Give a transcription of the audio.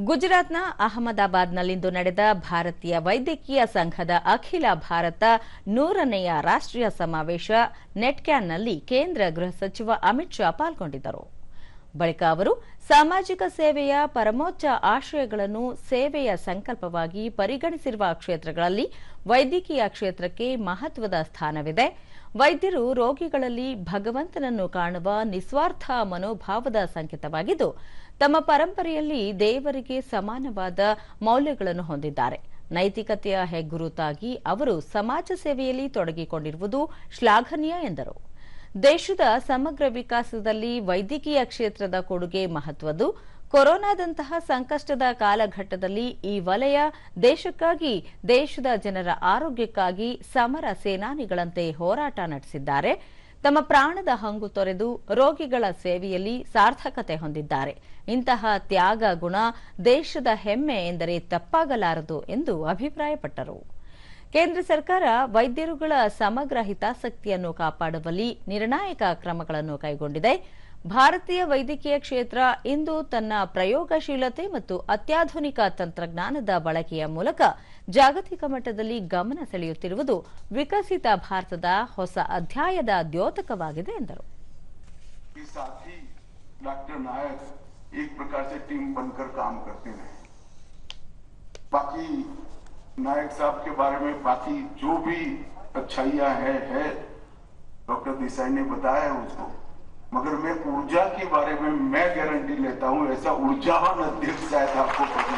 ಗುಜರಾತ್ನ ಅಹಮದಾಬಾದ್ನಲ್ಲಿಂದು ನಡೆದ ಭಾರತೀಯ ವೈದ್ಯಕೀಯ ಸಂಘದ ಅಖಿಲ ಭಾರತ ನೂರನೆಯ ರಾಷ್ಟ್ರೀಯ ಸಮಾವೇಶ ನೆಟ್ಕ್ಯಾನ್ನಲ್ಲಿ ಕೇಂದ್ರ ಗೃಹ ಸಚಿವ ಅಮಿತ್ ಶಾ ಪಾಲ್ಗೊಂಡಿದ್ದರು. ಬಳಿಕ ಅವರು ಸಾಮಾಜಿಕ ಸೇವೆಯ ಪರಮೋಚ್ಚ ಆಶಯಗಳನ್ನು ಸೇವೆಯ ಸಂಕಲ್ಪವಾಗಿ ಪರಿಗಣಿಸಿರುವ ಕ್ಷೇತ್ರಗಳಲ್ಲಿ ವೈದ್ಯಕೀಯ ಕ್ಷೇತ್ರಕ್ಕೆ ಮಹತ್ವದ ಸ್ಥಾನವಿದೆ. ವೈದ್ಯರು ರೋಗಿಗಳಲ್ಲಿ ಭಗವಂತನನ್ನು ಕಾಣುವ ನಿಸ್ವಾರ್ಥ ಮನೋಭಾವದ ಸಂಕೇತವಾಗಿದ್ದು, ತಮ್ಮ ಪರಂಪರೆಯಲ್ಲಿ ದೇವರಿಗೆ ಸಮಾನವಾದ ಮೌಲ್ಯಗಳನ್ನು ಹೊಂದಿದ್ದಾರೆ. ನೈತಿಕತೆಯ ಹೆಗ್ಗುರುತಾಗಿ ಅವರು ಸಮಾಜ ಸೇವೆಯಲ್ಲಿ ತೊಡಗಿಕೊಂಡಿರುವುದು ಶ್ಲಾಘನೀಯ ಎಂದರು. ದೇಶದ ಸಮಗ್ರ ವಿಕಾಸದಲ್ಲಿ ವೈದ್ಯಕೀಯ ಕ್ಷೇತ್ರದ ಕೊಡುಗೆ ಮಹತ್ವದ್ದು. ಕೊರೋನಾದಂತಹ ಸಂಕಷ್ಟದ ಕಾಲಘಟ್ಟದಲ್ಲಿ ಈ ವಲಯ ದೇಶಕ್ಕಾಗಿ, ದೇಶದ ಜನರ ಆರೋಗ್ಯಕ್ಕಾಗಿ ಸಮರ ಸೇನಾನಿಗಳಂತೆ ಹೋರಾಟ ನಡೆಸಿದ್ದಾರೆ. ತಮ್ಮ ಪ್ರಾಣದ ಹಂಗು ತೊರೆದು ರೋಗಿಗಳ ಸೇವೆಯಲ್ಲಿ ಸಾರ್ಥಕತೆ ಹೊಂದಿದ್ದಾರೆ. ಇಂತಹ ತ್ಯಾಗ ಗುಣ ದೇಶದ ಹೆಮ್ಮೆ ಎಂದರೆ ತಪ್ಪಾಗಲಾರದು ಎಂದು ಅಭಿಪ್ರಾಯಪಟ್ಟರು. ಕೇಂದ್ರ ಸರ್ಕಾರ ವೈದ್ಯರುಗಳ ಸಮಗ್ರ ಹಿತಾಸಕ್ತಿಯನ್ನು ಕಾಪಾಡುವಲ್ಲಿ ನಿರ್ಣಾಯಕ ಕ್ರಮಗಳನ್ನು ಕೈಗೊಂಡಿದೆ. ಭಾರತೀಯ ವೈದ್ಯಕೀಯ ಕ್ಷೇತ್ರ ಇಂದು ತನ್ನ ಪ್ರಯೋಗಶೀಲತೆ ಮತ್ತು ಅತ್ಯಾಧುನಿಕ ತಂತ್ರಜ್ಞಾನದ ಬಳಕೆಯ ಮೂಲಕ ಜಾಗತಿಕ ಮಟ್ಟದಲ್ಲಿ ಗಮನ ಸೆಳೆಯುತ್ತಿರುವುದು ವಿಕಸಿತ ಭಾರತದ ಹೊಸ ಅಧ್ಯಾಯದ ದ್ಯೋತಕವಾಗಿದೆ ಎಂದರು. ಬಾಕಿ नायक साहब के बारे में बाकी जो भी अच्छाइया है है, डॉक्टर देसाई ने बताया उसको। मगर मैं ऊर्जा के बारे में मैं गारंटी लेता हूँ, ऐसा ऊर्जावान अध्यक्ष शायद आपको पता